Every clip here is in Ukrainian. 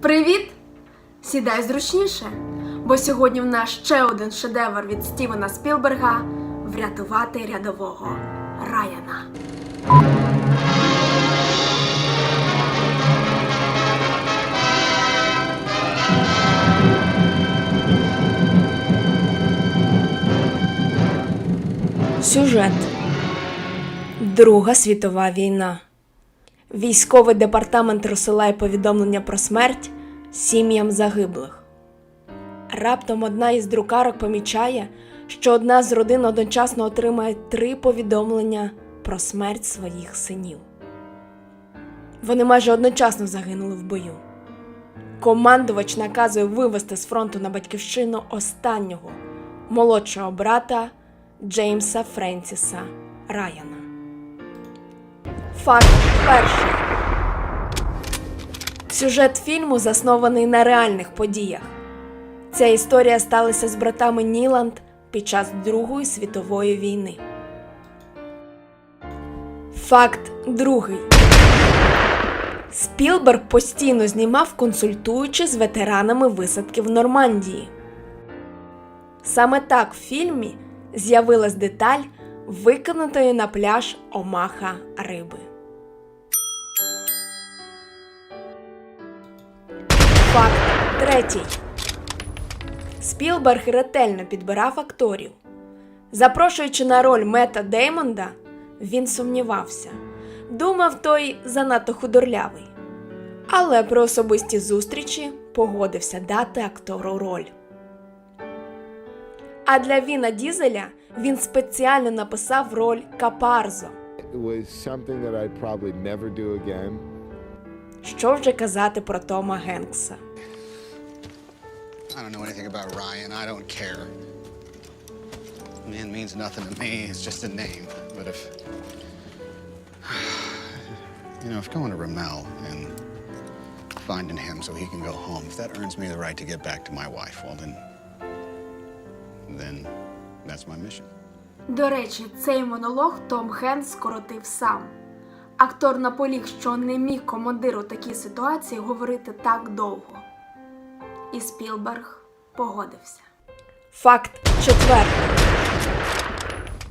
Привіт! Сідай зручніше, бо сьогодні в нас ще один шедевр від Стівена Спілберга Врятувати рядового Райана. Сюжет Друга світова війна. Військовий департамент розсилає повідомлення про смерть сім'ям загиблих. Раптом одна із друкарок помічає, що одна з родин одночасно отримає три повідомлення про смерть своїх синів. Вони майже одночасно загинули в бою. Командувач наказує вивести з фронту на батьківщину останнього молодшого брата Джеймса Френсіса Райана. Факт перший. Сюжет фільму заснований на реальних подіях. Ця історія сталася з братами Ніланд під час Другої світової війни. Факт другий. Спілберг постійно знімав, консультуючи з ветеранами висадки в Нормандії. Саме так в фільмі з'явилась деталь викинутої на пляж омаха риби. Третій. Спілберг ретельно підбирав акторів. Запрошуючи на роль Мета Деймонда, він сумнівався. Думав той занадто худорлявий. Але при особистій зустрічі погодився дати актору роль. А для Віна Дізеля він спеціально написав роль Капарзо. Що вже казати про Тома Генкса? I don't know anything about Ryan. I don't care. Man means nothing to me. It's just a name. But if, you know, if going to Ramel and finding him so he can go home, if that earns me the right to get back to my wife, well then, then that's my mission. До речі, цей монолог Том Хенс скоротив сам. Актор наполіг, що не міг командиру такій ситуації говорити так довго. І Спілберг погодився. Факт четвертий.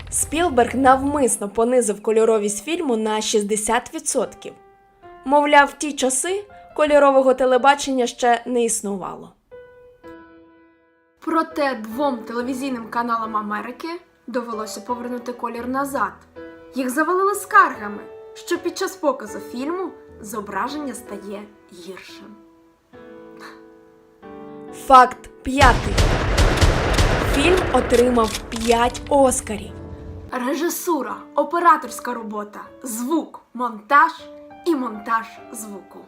Спілберг навмисно понизив кольоровість фільму на 60%. Мовляв, в ті часи кольорового телебачення ще не існувало. Проте двом телевізійним каналам Америки довелося повернути колір назад. Їх завалили скаргами, що під час показу фільму зображення стає гіршим. Факт п'ятий. Фільм отримав 5 Оскарів. Режисура, операторська робота, звук, монтаж і монтаж звуку.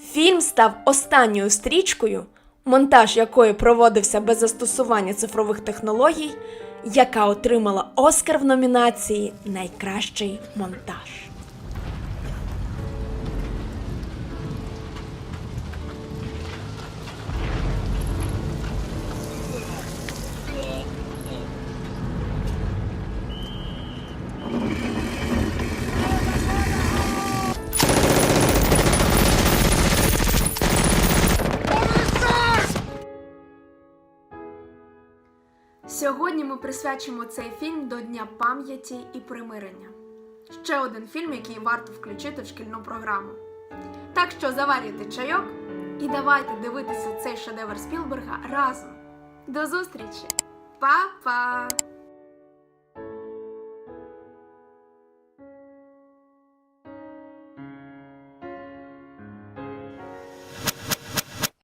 Фільм став останньою стрічкою, монтаж якої проводився без застосування цифрових технологій, яка отримала Оскар в номінації Найкращий монтаж. Сьогодні ми присвячимо цей фільм до Дня пам'яті і примирення. Ще один фільм, який варто включити в шкільну програму. Так що заварюйте чайок і давайте дивитися цей шедевр Спілберга разом. До зустрічі! Па-па!